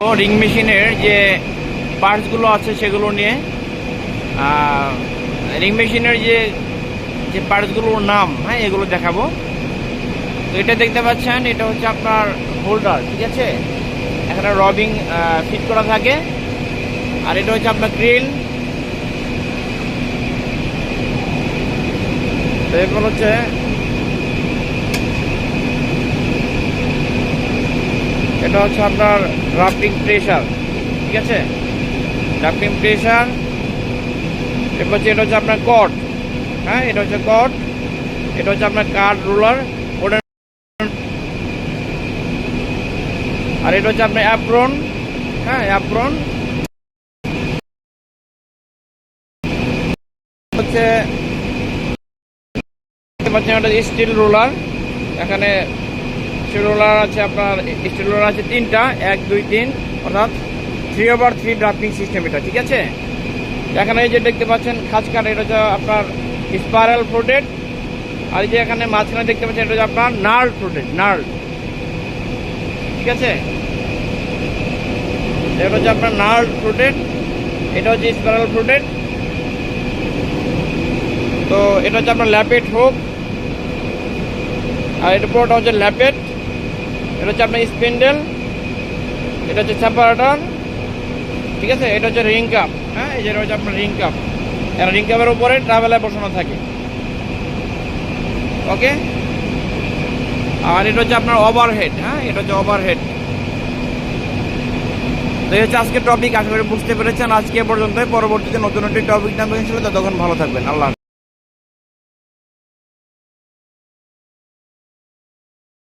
Ring মেশিনের যে পার্টসগুলো আছে সেগুলো নিয়ে রিং মেশিনের যে যে পার্টসগুলোর নাম হ্যাঁ এগুলো দেখাবো। তো এটা দেখতে পাচ্ছেন, এটা হচ্ছে আপনার হোল্ডার, ঠিক আছে? এখানে রবিং ফিট করা থাকে। আর এটা হচ্ছে আপনার গ্রিল। এরপর হচ্ছে এটা হচ্ছে আপনার রাফটিং প্রেশার ঠিক আছে? ড্রাফটিং প্রেশার এরপর হচ্ছে এটা হচ্ছে আপনার কট হ্যাঁ? এটা হচ্ছে কট এটা হচ্ছে আপনার কার্ড রুলার আর এটা হচ্ছে আপনার অ্যাপ্রন হ্যাঁ? অ্যাপ্রন হচ্ছে স্টিল রোলার এখানে স্টিল রোলার আছে আপনার স্টিল রোলার আছে তিনটা, এক, দুই, তিন, অর্থাৎ three over three drafting system এটা, ঠিক আছে? এখানে এই যে দেখতে পাচ্ছেন খাঁজ কাটা এটা হচ্ছে আপনার স্পাইরাল ফ্রোটেড আর এই যে এখানে মাঝখানে দেখতে পাচ্ছেন এটা হচ্ছে আপনার নার্ল ফ্রোটেড নার্ল ঠিক আছে? এটা হচ্ছে আপনার নার্ল ফ্রুটেড এটা হচ্ছে স্পাইরাল ফ্রুটেড তো এটা হচ্ছে আপনার ল্যাপেট হোক, আর এটা পুরোটা হচ্ছে ল্যাপেট। এটা হচ্ছে আপনার স্পেন্ডেল, এটা হচ্ছে সেপারেটর ঠিক আছে? এটা হচ্ছে রিং কাপ হ্যাঁ? এই যে এটা হচ্ছে আপনার রিং কাপ। এর রিং কাপের উপরে ট্রাভেলার বসানো থাকে। ওকে আর এটা হচ্ছে আপনার ওভারহেড হ্যাঁ? এটা হচ্ছে ওভারহেড তো হচ্ছে আজকে টপিক আশা করি বুঝতে পেরেছেন। আজকে পর্যন্ত পরবর্তীতে নতুন একটি টপিক নামে ততক্ষণ ভালো থাকবেন। আল্লাহ।